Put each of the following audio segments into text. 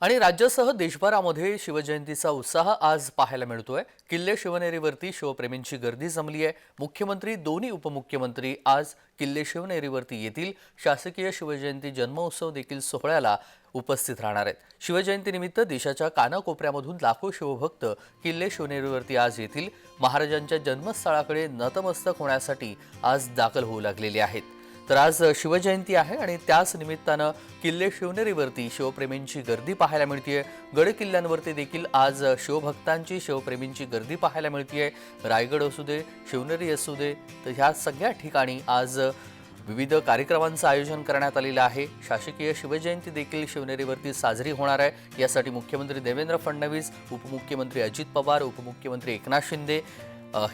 आणि राज्यासह देशभरामध्ये शिवजयंतीचा उत्साह आज पाहायला मिळतोय. किल्ले शिवनेरीवरती शिवप्रेमींची गर्दी जमली आहे. मुख्यमंत्री दोन्ही उपमुख्यमंत्री आज किल्ले शिवनेरीवरती येतील. शासकीय शिवजयंती जन्मोत्सव देखील सोहळ्याला उपस्थित राहणार आहेत. शिवजयंतीनिमित्त देशाच्या कानाकोपऱ्यामधून लाखो शिवभक्त किल्ले शिवनेरीवरती आज येतील. महाराजांच्या जन्मस्थळाकडे नतमस्तक होण्यासाठी आज दाखल होऊ लागलेले आहेत. तर आज शिवजयंती आहे आणि त्याच निमित्तानं किल्ले शिवनेरीवरती शिवप्रेमींची गर्दी पाहायला मिळतीये. गड किल्ल्यांवरती देखील आज शिवभक्तांची शिवप्रेमींची गर्दी पाहायला मिळतीये. रायगड असू दे शिवनेरी असू दे तर ह्या सगळ्या ठिकाणी आज विविध कार्यक्रमांचं आयोजन करण्यात आलेलं आहे. शासकीय शिवजयंती देखील शिवनेरीवरती साजरी होणार आहे. यासाठी मुख्यमंत्री देवेंद्र फडणवीस उपमुख्यमंत्री अजित पवार उपमुख्यमंत्री एकनाथ शिंदे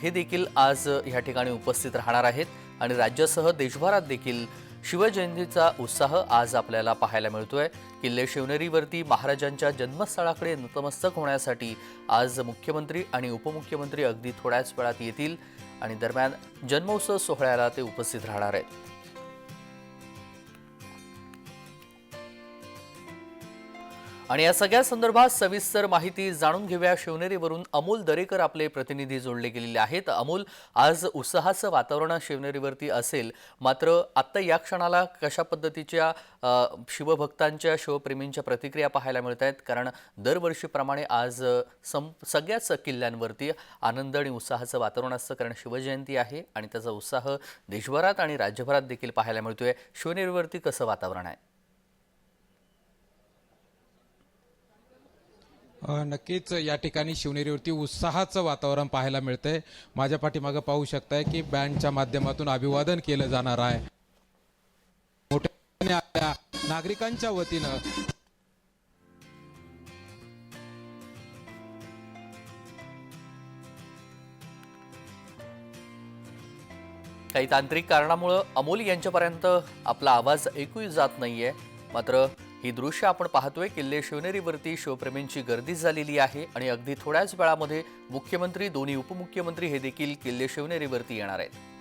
हे देखील आज ह्या ठिकाणी उपस्थित राहणार आहेत. आणि राज्यासह देशभरात देखील शिवजयंतीचा उत्साह आज आपल्याला पाहायला मिळतोय. किल्ले शिवनेरीवरती महाराजांच्या जन्मस्थळाकडे नतमस्तक होण्यासाठी आज मुख्यमंत्री आणि उपमुख्यमंत्री अगदी थोड्याच वेळात येतील आणि दरम्यान जन्मोत्सव सोहळ्याला ते उपस्थित राहणार आहेत. आणि या सगळ्या संदर्भात सविस्तर माहिती जाणून घेऊया. शिवनेरीवरून अमोल दरेकर आपले प्रतिनिधी जोडले गेलेले आहेत. अमोल आज उत्साहाचं वातावरण शिवनेरीवरती असेल. मात्र आत्ता या क्षणाला कशा पद्धतीच्या शिवभक्तांच्या शिवप्रेमींच्या प्रतिक्रिया पाहायला मिळत आहेत? कारण दरवर्षीप्रमाणे आज सं सगळ्याच किल्ल्यांवरती आनंद आणि उत्साहाचं वातावरण असतं कारण शिवजयंती आहे आणि त्याचा उत्साह देशभरात आणि राज्यभरात देखील पाहायला मिळतोय. शिवनेरीवरती कसं वातावरण आहे? नक्कीच या ठिकाणी शिवनेरीवरती उत्साहाचं वातावरण पाहायला मिळतंय. माझ्या पाठीमागं पाहू शकताय की बँडच्या माध्यमातून अभिवादन केलं जाणार आहे. मोठ्या आपल्या नागरिकांच्या वतीनं. काही तांत्रिक कारणामुळं अमोल यांच्यापर्यंत आपला आवाज ऐकूही जात नाहीये. मात्र ही दृश्य आपण पाहतोय किल्ले शिवनेरीवरती शिवप्रेमींची गर्दी झालेली आहे आणि अगदी थोड्याच वेळामध्ये मुख्यमंत्री दोन्ही उपमुख्यमंत्री हे देखील किल्ले शिवनेरीवरती येणार आहेत.